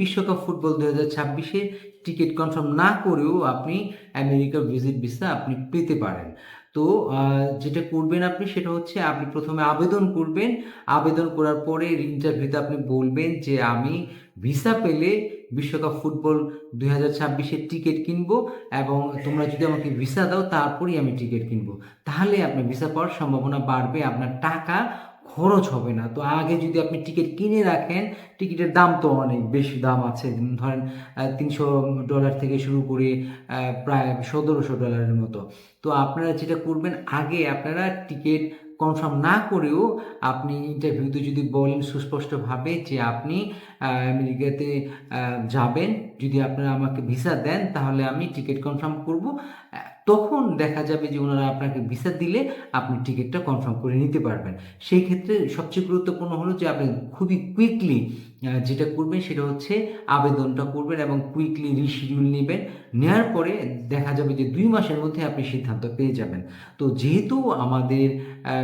বিশ্বকাপ ফুটবল দু হাজার ছাব্বিশে টিকিট কনফার্ম না করেও আপনি আমেরিকা ভিজিট ভিসা আপনি পেতে পারেন। তো যেটা করবেন আপনি সেটা হচ্ছে আপনি প্রথমে আবেদন করবেন। আবেদন করার পরে ইন্টারভিউতে আপনি বলবেন যে, আমি ভিসা পেলে বিশ্বকাপ ফুটবল দুই হাজার ছাব্বিশের টিকিট কিনবো এবং তোমরা যদি আমাকে ভিসা দাও, তারপরেই আমি টিকিট কিনবো। তাহলে আপনার ভিসা পাওয়ার সম্ভাবনা বাড়বে। আপনার টাকা খরচ হবে না। তো আগে যদি আপনি টিকিট কিনে রাখেন টিকিটের দাম তো অনেক বেশি দাম আছে। ধরেন তিনশো ডলার থেকে শুরু করে প্রায় সতেরোশো ডলারের মতো। তো আপনারা যেটা করবেন, আগে আপনারা টিকিট কনফার্ম না করেও আপনি ইন্টারভিউতে যদি বলেন সুস্পষ্টভাবে যে আপনি আমেরিকাতে যাবেন, যদি আপনারা আমাকে ভিসা দেন, তাহলে আমি টিকিট কনফার্ম করব। তখন দেখা যাবে যে ওনারা আপনাকে ভিসা দিলে আপনি টিকিটটা কনফার্ম করে নিতে পারবেন। সেই ক্ষেত্রে সবচেয়ে গুরুত্বপূর্ণ হলো যে আপনি খুবই কুইকলি যেটা করবেন সেটা হচ্ছে আবেদনটা করবেন এবং কুইকলি রিশিডিউল নেবেন। নেওয়ার পরে দেখা যাবে যে দুই মাসের মধ্যে আপনি সিদ্ধান্ত পেয়ে যাবেন। তো যেহেতু আমাদের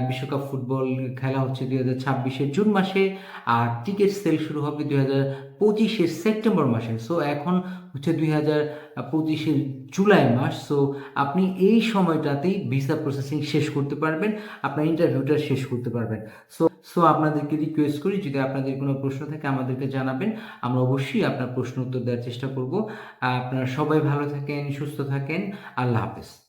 বিশ্বকাপ ফুটবল খেলা হচ্ছে দুই হাজার ছাব্বিশের জুন মাসে, আর টিকিট সেল শুরু হবে দুই হাজার পঁচিশের সেপ্টেম্বর মাসে সো এখন হচ্ছে দুই হাজার পঁচিশের জুলাই মাস সো আপনি এই সময়টাতেই ভিসা প্রসেসিং শেষ করতে পারবেন, আপনার ইন্টারভিউটা শেষ করতে পারবেন। সো সো আপনাদেরকে রিকোয়েস্ট করি, যদি আপনাদের কোনো প্রশ্ন থাকে আমাদেরকে জানাবেন, আমরা অবশ্যই আপনার প্রশ্ন উত্তর দেওয়ার চেষ্টা করব। আপনারা সবাই ভালো থাকেন, সুস্থ থাকেন, আল্লাহ হাফেজ।